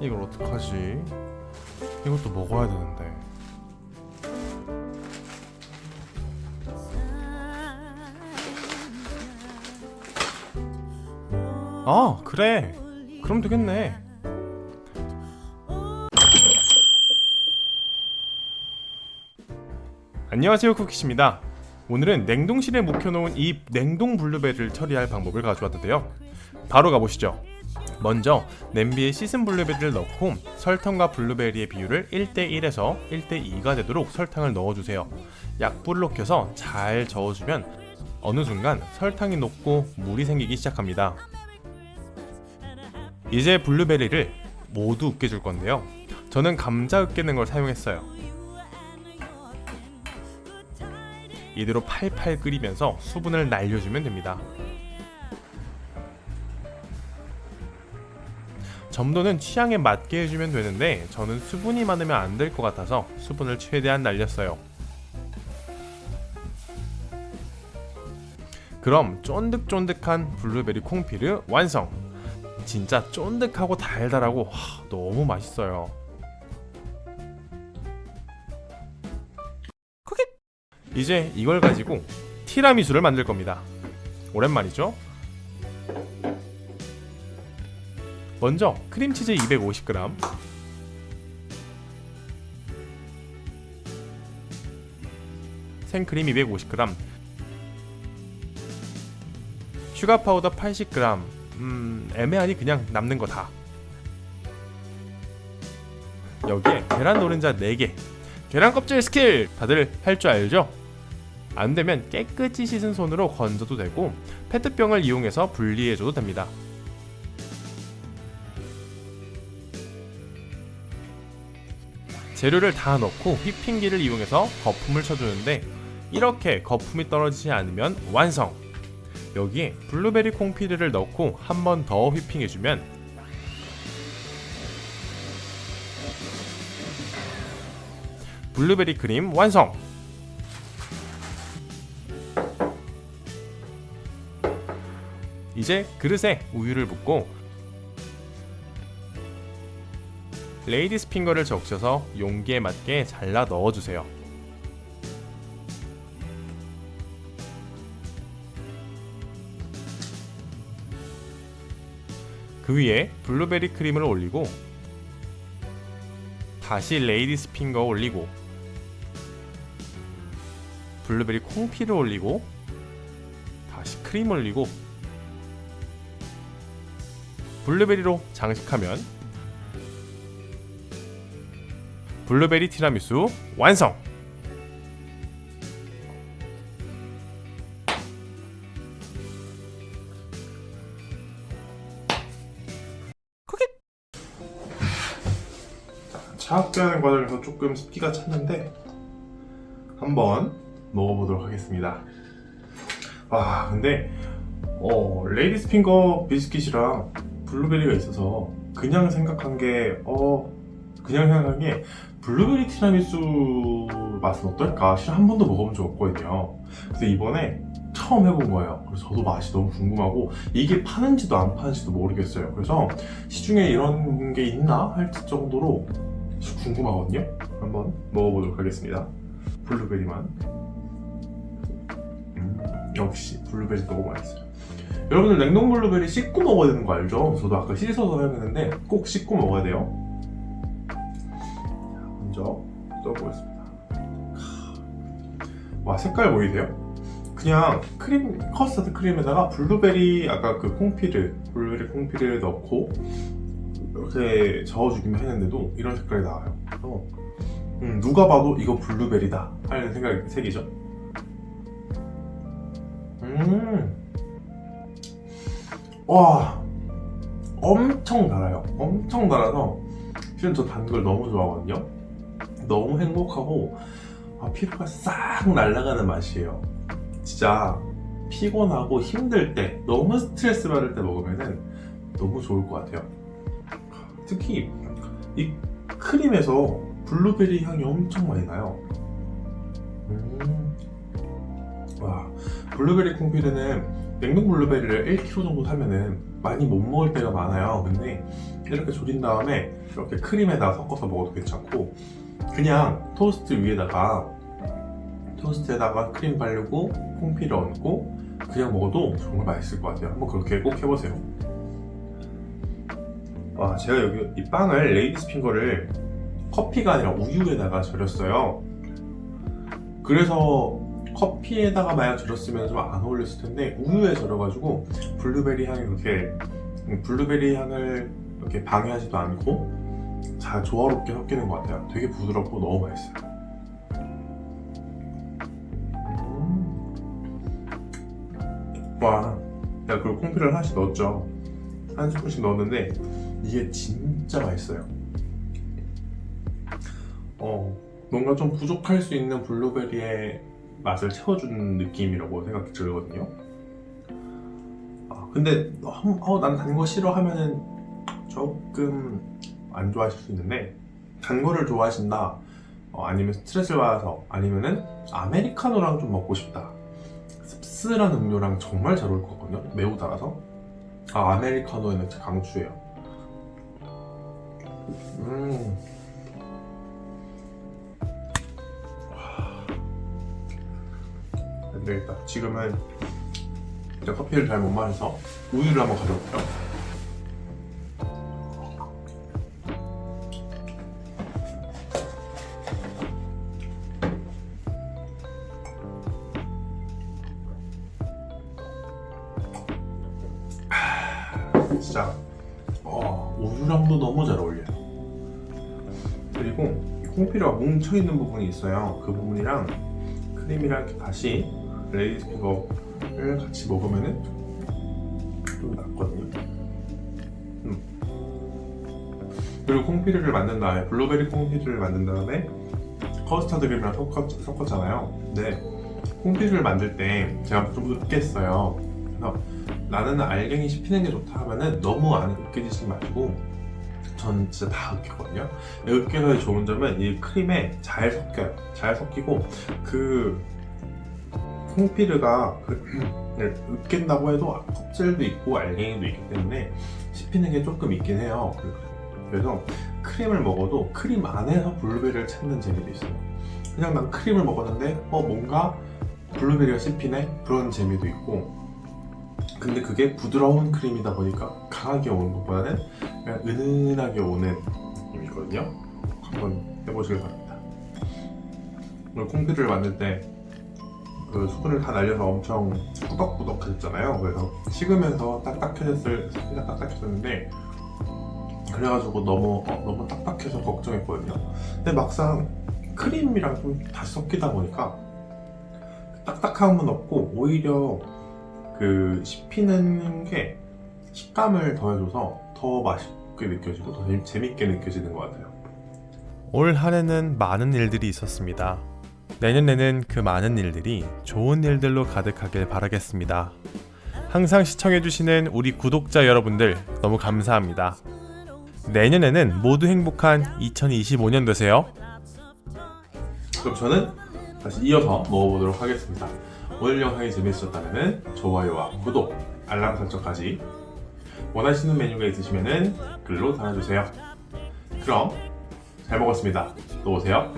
이걸 어떡하지? 이것도 먹어야 되는데. 아, 그래. 그럼 되겠네. 안녕하세요, 쿠키씨입니다. 오늘은 냉동실에 묵혀놓은 이 냉동 블루베리를 처리할 방법을 가져왔는데요. 바로 가보시죠. 먼저 냄비에 씻은 블루베리를 넣고 설탕과 블루베리의 비율을 1대1에서 1대2가 되도록 설탕을 넣어주세요. 약불을 녹여서 잘 저어주면 어느 순간 설탕이 녹고 물이 생기기 시작합니다. 이제 블루베리를 모두 으깨줄 건데요. 저는 감자 으깨는 걸 사용했어요. 이대로 팔팔 끓이면서 수분을 날려주면 됩니다. 점도는 취향에 맞게 해주면 되는데 저는 수분이 많으면 안 될 것 같아서 수분을 최대한 날렸어요. 그럼 쫀득쫀득한 블루베리 콩피르 완성! 진짜 쫀득하고 달달하고 하, 너무 맛있어요. 이제 이걸 가지고 티라미수를 만들 겁니다. 오랜만이죠? 먼저 크림치즈 250g 생크림 250g 슈가 파우더 80g 음 애매하니 그냥 남는 거 다. 여기에 계란 노른자 4개. 계란 껍질 스킬! 다들 할 줄 알죠? 안 되면 깨끗이 씻은 손으로 건져도 되고 페트병을 이용해서 분리해줘도 됩니다. 재료를 다 넣고 휘핑기를 이용해서 거품을 쳐주는데 이렇게 거품이 떨어지지 않으면 완성! 여기에 블루베리 콩피드를 넣고 한 번 더 휘핑해주면 블루베리 크림 완성! 이제 그릇에 우유를 붓고 레이디스 핑거를 적셔서 용기에 맞게 잘라 넣어주세요. 그 위에 블루베리 크림을 올리고 다시 레이디스 핑거 올리고 블루베리 콩피를 올리고 다시 크림 올리고 블루베리로 장식하면 블루베리 티라미수 완성! 차갑게 하는 과정에서 조금 습기가 찼는데 한번 먹어보도록 하겠습니다. 아 근데 어 레이디스 핑거 비스킷이랑 블루베리가 있어서 그냥 생각한 게 어 그냥 생각한 게 블루베리 티라미수 맛은 어떨까? 사실 한 번도 먹어본 적 없거든요. 근데 이번에 처음 해본 거예요. 그래서 저도 맛이 너무 궁금하고 이게 파는지도 안 파는지도 모르겠어요. 그래서 시중에 이런 게 있나 할 정도로 궁금하거든요. 한번 먹어보도록 하겠습니다. 블루베리만. 음, 역시 블루베리 너무 맛있어요. 여러분들 냉동 블루베리 씻고 먹어야 되는 거 알죠? 저도 아까 씻어서 해봤는데 꼭 씻고 먹어야 돼요. 색깔 보이세요? 그냥 크림 커스터드 크림에다가 블루베리 아까 그 콩피를 블루베리 콩피를 넣고 이렇게 저어주기만 했는데도 이런 색깔이 나와요. 그래서 음, 누가 봐도 이거 블루베리다 하는 생각이 새기죠. 음, 와, 엄청 달아요. 엄청 달아서 실은 저 단 걸 너무 좋아하거든요. 너무 행복하고 아, 피로가 싹 날아가는 맛이에요. 진짜 피곤하고 힘들 때, 너무 스트레스 받을 때 먹으면은 너무 좋을 것 같아요. 특히 이 크림에서 블루베리 향이 엄청 많이 나요. 음. 와, 블루베리 콩피드는 냉동 블루베리를 1kg 정도 사면은 많이 못 먹을 때가 많아요. 근데 이렇게 졸인 다음에 이렇게 크림에다가 섞어서 먹어도 괜찮고 그냥 토스트 위에다가 토스트에다가 크림 바르고 콩피를 얹고 그냥 먹어도 정말 맛있을 것 같아요. 한번 그렇게 꼭 해보세요. 와, 제가 여기 이 빵을 레이디스 핑거를 커피가 아니라 우유에다가 절였어요. 그래서 커피에다가 만약 절였으면 좀 안 어울렸을 텐데 우유에 절여가지고 블루베리 향이 그렇게 음, 블루베리 향을 이렇게 방해하지도 않고 잘 조화롭게 섞이는 것 같아요. 되게 부드럽고 너무 맛있어요. 음. 와, 내가 그리고 콩피를 하나씩 넣었죠. 한 스푼씩 넣었는데 이게 진짜 맛있어요. 어, 뭔가 좀 부족할 수 있는 블루베리의 맛을 채워주는 느낌이라고 생각이 들거든요. 아, 근데 어, 난단 거 싫어하면은 조금 안 좋아하실 수 있는데 단 거를 좋아하신다. 어, 아니면 스트레스를 받아서 아니면은 아메리카노랑 좀 먹고 싶다. 씁쓸한 음료랑 정말 잘 어울릴 것 같거든요. 매우 달아서. 아 아메리카노에는 강추예요. 음. 안 되겠다. 지금은 커피를 잘 못 마셔서 우유를 한번 가져올게요. 진짜 어, 우유랑도 너무 잘 어울려요. 그리고 이 콩피가 뭉쳐 있는 부분이 있어요. 그 부분이랑 크림이랑 이렇게 다시 레이디스 핑거를 같이 먹으면은 좀 낫거든요. 음. 그리고 콩피를 만든 다음에 블루베리 콩피를 만든 다음에 커스터드 크림이랑 섞었, 섞었잖아요. 근데 콩피를 만들 때 제가 좀 으깼어요. 그래서 나는 알갱이 씹히는 게 좋다 하면은 너무 안 으깨지지 마시고 전 진짜 다 으깼거든요. 으깨서 좋은 점은 이 크림에 잘 섞여요. 잘 섞이고 그 콩피르가 그, 네, 으깬다고 해도 껍질도 있고 알갱이도 있기 때문에 씹히는 게 조금 있긴 해요. 그래서 크림을 먹어도 크림 안에서 블루베리를 찾는 재미도 있어요. 그냥 난 크림을 먹었는데 어 뭔가 블루베리가 씹히네 그런 재미도 있고 근데 그게 부드러운 크림이다 보니까 강하게 오는 것보다는 그냥 은은하게 오는 느낌이거든요. 한번 해보시길 바랍니다. 오늘 콩피를 만들 때 그 수분을 다 날려서 엄청 꾸덕꾸덕해졌잖아요. 그래서 식으면서 딱딱해졌을 속이가 딱딱해졌는데 그래가지고 너무 어, 너무 딱딱해서 걱정했거든요. 근데 막상 크림이랑 좀 다시 섞이다 보니까 딱딱함은 없고 오히려 그 씹히는 게 식감을 더해줘서 더 맛있게 느껴지고 더 재밌- 재밌게 느껴지는 것 같아요. 올 한해는 많은 일들이 있었습니다. 내년에는 그 많은 일들이 좋은 일들로 가득하길 바라겠습니다. 항상 시청해주시는 우리 구독자 여러분들 너무 감사합니다. 내년에는 모두 행복한 2025년 되세요. 그럼 저는 다시 이어서 먹어보도록 하겠습니다. 오늘 영상이 재밌으셨다면 좋아요와 구독, 알람 설정까지 원하시는 메뉴가 있으시면 글로 달아주세요. 그럼 잘 먹었습니다. 또 오세요.